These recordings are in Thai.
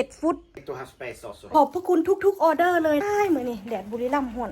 7 ฟุต to have space also. ขอบพระคุณทุกๆออเดอร์เลยได้เหมือนนี่แดดบุรีรัมย์ห่อน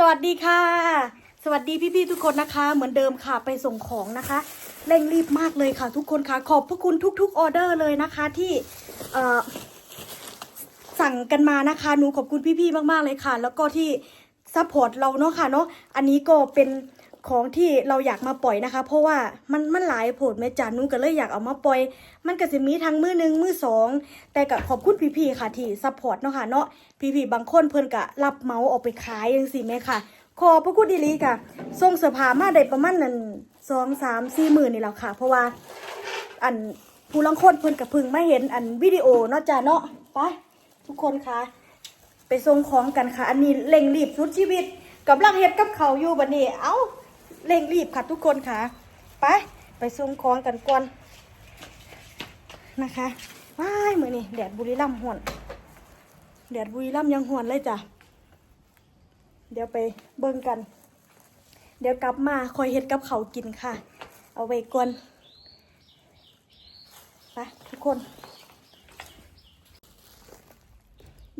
สวัสดีค่ะ สวัสดีพี่ๆทุกคนนะคะ เหมือนเดิมค่ะไปส่งของนะคะเร่งรีบมากเลยค่ะ ทุกคนค่ะขอบพระคุณทุก ๆ ออเดอร์เลยนะคะที่สั่งกันมานะคะหนูขอบคุณพี่ๆมากๆเลยค่ะ แล้วก็ที่ซัพพอร์ตเราเนาะค่ะเนาะอันนี้ก็เป็น ของที่เราอยากมาปล่อยนะคะ เพราะว่ามันมันหลายโผดแม่จาหนูก็เลยอยากเอามาปล่อย มันก็จะมีทั้งมือหนึ่งมือสองแต่ก็ขอบคุณพี่ๆค่ะที่ซัพพอร์ตเนาะค่ะเนาะพี่ๆบางคนเพิ่นก็รับเมาเออกไปขายยังสิแม่ค่ะ ขอบพระคุณดีลีค่ะส่งเสื้อผ้ามาได้ประมาณนั้นสองสามสี่หมื่นนี่แหละค่ะ เพราะว่าอันผู้ลังคนเพิ่นกับพึงไม่เห็นอันวิดีโอเนาะจ้าเนาะไปทุกคนค่ะไปส่งของกันค่ะ อันนี้เร่งรีบสุดชีวิตกับลังเฮ็ดกับเขาอยู่บัดนี้เอ้า เร่งรีบค่ะทุกคนค่ะไปไปส่งของกันก่อนนะคะว้ายมือนี้แดดบุรีรัมย์ห่อนแดดบุรีรัมย์ยังห่อนเลยจ้ะเดี๋ยวไปเบิ่งกัน เดี๋ยวกลับมาคอยเฮ็ดกับเขากินค่ะ เอาไว้ก่อนไปทุกคน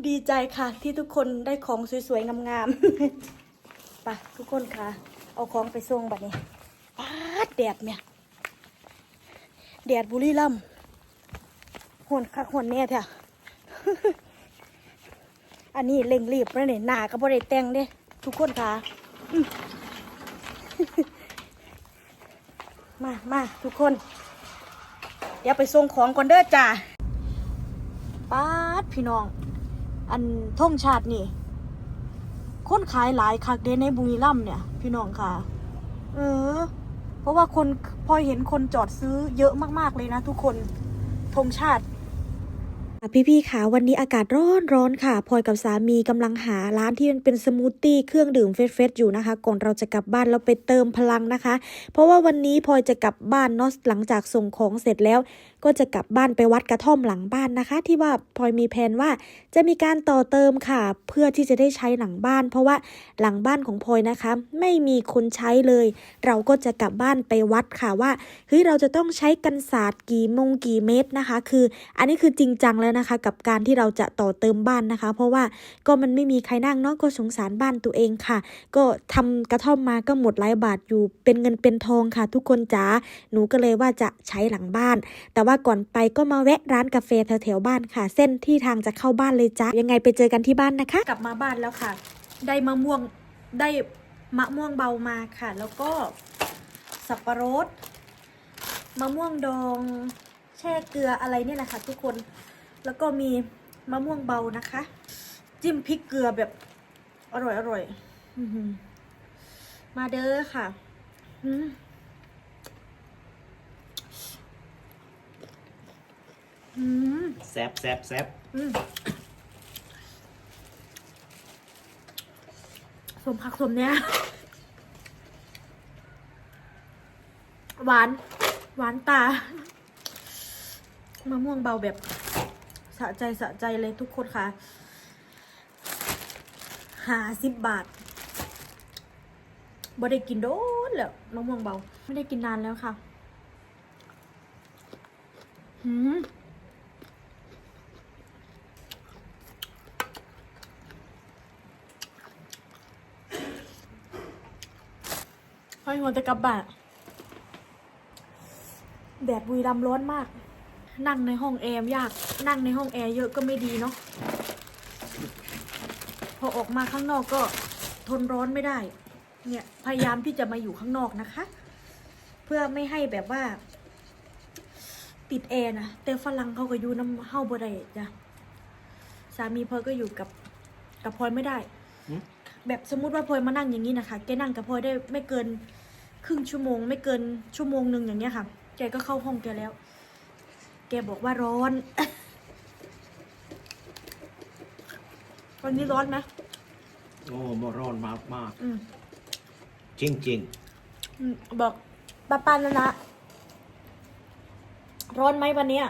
ดีใจค่ะที่ทุกคนได้ของสวยๆงามๆไปทุกคนค่ะ เอาของไปส่งบัดนี้ปาดแดดเนี่ยแดดบุรีรัมย์หวนคักหวนแน่แท้อันนี้เร่งรีบแล้วเนี่ยหนาก็บ่ได้แต่งเด้ทุกคนค่ะมามาทุกคน เดี๋ยวไปส่งของก่อนเด้อจ้าป๊าดพี่น้อง อันท่งชาตินี่ คนขายหลายคักเดในบุรีรัมย์เนี่ย พี่น้องค่ะ เออ เพราะว่าคนพอเห็นคนจอดซื้อเยอะมากๆเลยนะทุกคนธงชาติ พี่ๆค่ะวันนี้อากาศร้อนร้อนค่ะพลอยกับสามีกำลังหาร้านที่มันเป็นสมูทตี้เครื่องดื่มเฟสๆอยู่นะคะ ก่อนเราจะกลับบ้านแล้วไปเติมพลังนะคะ เพราะว่าวันนี้พลอยจะกลับบ้านเนาะหลังจากส่งของเสร็จแล้ว ก็จะกลับบ้านไปวัดกระท่อมหลังบ้านนะคะ ที่ว่าพลอยมีแผนว่าจะมีการต่อเติมค่ะ เพื่อที่จะได้ใช้หลังบ้าน เพราะว่าหลังบ้านของพลอยนะคะ ไม่มีคนใช้เลย เราก็จะกลับบ้านไปวัดค่ะว่าเฮ้ยเราจะต้องใช้กันศาสตร์กี่มงกี่เมตรนะคะ คือ อันนี้คือจริงจังแล้วนะคะ กับการที่เราจะต่อเติมบ้านนะคะ เพราะว่าก็มันไม่มีใครนั่งเนาะก็สงสารบ้านตัวเองค่ะ ก็ทำกระท่อมมาก็หมดหลายบาทอยู่เป็นเงินเป็นทองค่ะ ทุกคนจ๋าหนูก็เลยว่าจะใช้หลังบ้าน แต่ว่าก่อนไปก็มาแวะร้านกาแฟแถวๆบ้านค่ะ เส้นที่ทางจะเข้าบ้านเลยจ้ายังไงไปเจอกันที่บ้านนะคะ กลับมาบ้านแล้วค่ะ ได้มะม่วงได้มะม่วงเบามาค่ะ แล้วก็สับปะรดมะม่วงดอง แช่เกลืออะไรเนี่ยแหละค่ะทุกคน แล้วก็มีมะม่วงเบานะคะ จิ้มพริกเกลือแบบอร่อยอร่อยอื้อหือมาเด้อค่ะอืมอืม Zap, zap, zap. อืมสมผักสมเนี้ยหวาน หวานตามะม่วงเบาแบบ สะใจสะใจเลยทุกคนค่ะหาสิบบาทบ่ได้กินโดนแล้วมะม่วงเบา ไม่ได้กินนานแล้วค่ะหืมพอยหัวจะกลับบ้านแดดบุรีรัมย์ร้อนมาก นั่งในห้องแอร์ยาก นั่งในห้องแอร์เยอะก็ไม่ดีเนาะพออออกมาข้างนอกก็ทนร้อนไม่ได้ เนี่ย พยายามที่จะมาอยู่ข้างนอกนะคะ เพื่อไม่ให้แบบว่า ติดแอร์นะ แต่ฝรั่งเขาก็อยู่น้ำเฮาบ่ได้จ้ะ สามีพลอยก็อยู่กับกับพลอยไม่ได้หืมแบบสมมุติว่าพลอยมานั่งอย่างนี้นะคะ แกนั่งกับพลอยได้ไม่เกิน ครึ่งชั่วโมง ไม่เกินชั่วโมงหนึ่งอย่างเงี้ยค่ะ แกก็เข้าห้องแกแล้ว แกบอกว่าร้อนวันนี้ร้อนไหมโอ้มร้อนมากมากอืมจริงจริงอืมบอกป้าปานนะนะ ร้อนไหมวันเนี้ย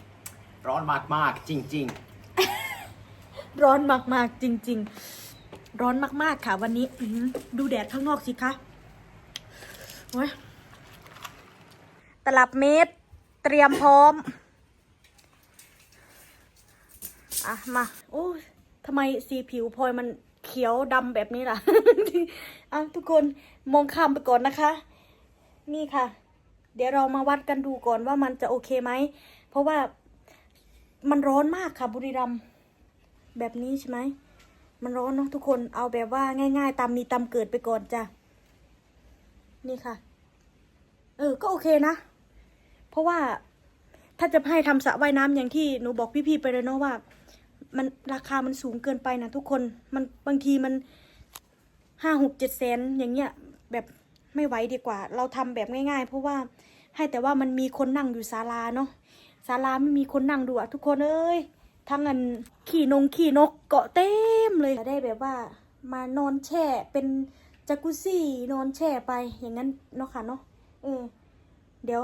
ๆร้อนมากมากๆจริงจริงร้อนมากๆ จริง ๆ ร้อนมาก ๆ ค่ะ วันนี้อื้อหือดูแดดข้างนอกสิคะโอ้ยตลับเมตร เตรียมพร้อม อะ มาโอ้ทำไมสีผิวพลอยมันเขียวดำแบบนี้ล่ะ อะ ทุกคนมองข้ามไปก่อนนะคะ นี่ค่ะ เดี๋ยวเรามาวัดกันดูก่อนว่ามันจะโอเคไหม เพราะว่ามันร้อนมากค่ะบุรีรัมย์แบบนี้ใช่ไหม มันร้อนเนาะทุกคนเอาแบบว่าง่าย ๆ ตามมีตามเกิดไปก่อนจ้ะ นี่ค่ะ เออ ก็โอเคนะ ราะว่าถ้าจะให้ทำสระว่ายน้ำอย่างที่หนูบอกพี่ๆไปเลยเนาะว่า มันราคามันสูงเกินไปนะทุกคนมันบางทีมันห้าหกเจ็ดแสนอย่างเงี้ยแบบไม่ไหวดีกว่า เราทำแบบง่าย ๆ เพราะว่าให้แต่ว่ามันมีคนนั่งอยู่ศาลาเนาะศาลาไม่มีคนนั่งดูอะทุกคนเอ้ยทั้งอันขี่นงขี่นกเกาะเต็มเลยจะได้แบบว่ามานอนแช่เป็นจากุซี่นอนแช่ไปอย่างนั้นเนาะค่ะเนาะเออเดี๋ยว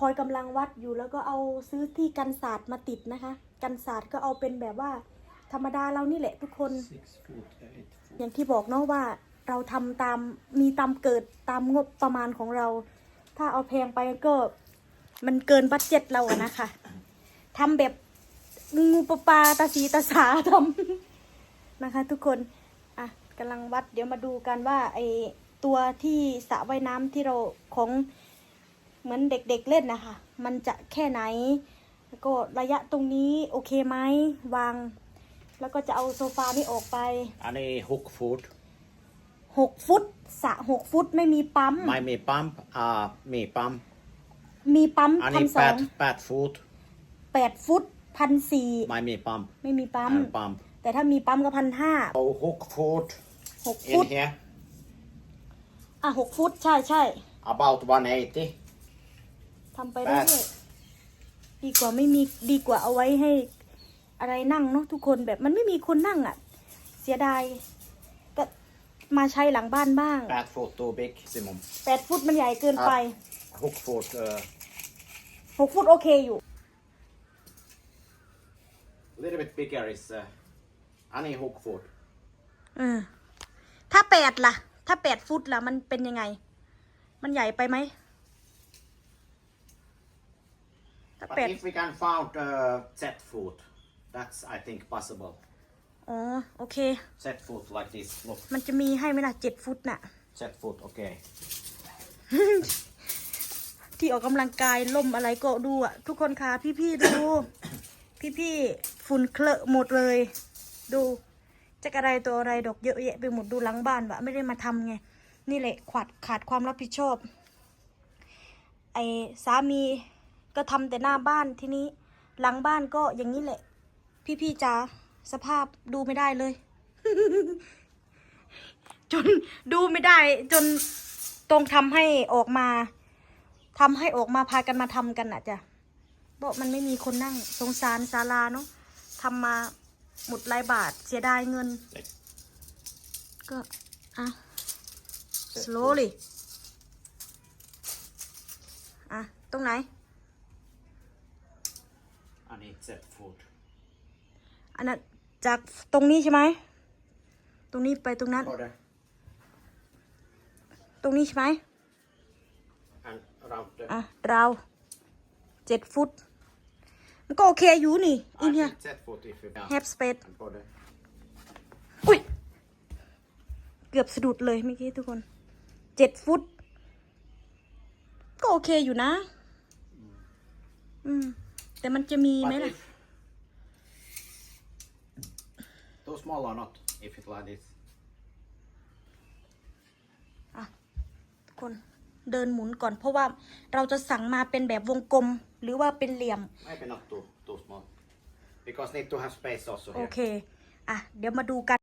พลอยกำลังวัดอยู่แล้วก็เอาซื้อที่กันศาสตร์มาติดนะคะ กันศาสตร์ก็เอาเป็นแบบว่า ธรรมดาเรานี่แหละทุกคน foot foot อย่างที่บอกเนาะว่าเราทำตามมีตามเกิดตามงบประมาณของเรา ถ้าเอาแพงไปก็มันเกินบัตเจ็ตเราอะนะคะทำแบบงูปลาปาตาสีตาสาทำนะคะ ทุกคนอะกำลังวัดเดี๋ยวมาดูกันว่าไอตัวที่สระว่ายน้ำที่เราของ เหมือนเด็กๆเล่นนะคะ มันจะแค่ไหน แล้วก็ระยะตรงนี้โอเคไหมวาง แล้วก็จะเอาโซฟานี่ออกไป อันนี้หกฟุตหกฟุตสระหกฟุตไม่มีปั๊ม ไม่มีปั๊ม อ่า มีปั๊ม มีปั๊มอันพันี้นสแปอดงแปดฟุตแปดฟุตพันสี่ไม่มีปั๊มไม่มีปั๊มอันปั๊มแต่ถ้ามีปั๊มก็พันห้าเอาหกฟุต หก in ฟุต here อะหกฟุตใช่ใช่ about 180 ทำไปเรื่อยๆดีกว่าไม่มีดีกว่าเอาไว้ให้อะไรนั่งเนาะทุกคนแบบมันไม่มีคนนั่งอะ เสียดายก็มาใช้หลังบ้านบ้างแปดฟุต too big Simon แปดฟุตมันใหญ่เกินไปหกฟุตเอ่อหกฟุตโอเคอยู่ little bit bigger is เอ่ออันนี้หกฟุตเออถ้าแปดล่ะ ถ้าแปดฟุตล่ะ มันเป็นยังไง มันใหญ่ไปไหม ถ้า but แปด if we can found uh, set foot that's I think possible อ๋อ โอเค set foot like this look มันจะมีให้ไหมล่ะเจ็ดฟุตน่ะ set foot okay ที่ออกกำลังกายล่มอะไรก็ดูอะ ทุกคนคะพี่ๆดู พี่ๆฝุ่นเคลอะหมดเลย ดูจะกระไรตัวอะไรดอกเยอะแยะไปหมดดูหลังบ้านวะไม่ได้มาทำไง นี่แหละขาดขาดความรับผิดชอบ ไอ้สามี ก็ทำแต่หน้าบ้านทีนี้ หลังบ้านก็อย่างนี้แหละ พี่ๆจ๋าสภาพดูไม่ได้เลย จนดูไม่ได้ จนตรงทำให้ออกมาทำให้ออกมาพากันมาทำกันอะจ้ะบอกมันไม่มีคนนั่ง สงสารศาลาเนาะทำมาหมดหลายบาทเสียดายเงิน ก็อะ slowly อะ ตรงไหน อันนี้ set foot อันนั้นจากตรงนี้ใช่ไหม ตรงนี้ไปตรงนั้น order ตรงนี้ใช่ไหม and around the อะราวเจ็ดฟุต มันก็โอเคอยู่นี่ อิ I นเฮีย think set foot if you have space and order อุ้ย เกือบสะดุดเลยเมื่อกี้ทุกคน เจ็ดฟุต ก็โอเคอยู่นะ อืม แต่มันจะมีไหม but ล่ะ if too small or not if it's like this. อะทุกคนเดินหมุนก่อน เพราะว่าเราจะสั่งมาเป็นแบบวงกลม หรือว่าเป็นเหลี่ยม Maybe not too, too small. Because need to have space also โอ here. เค อะ เดี๋ยวมาดูกัน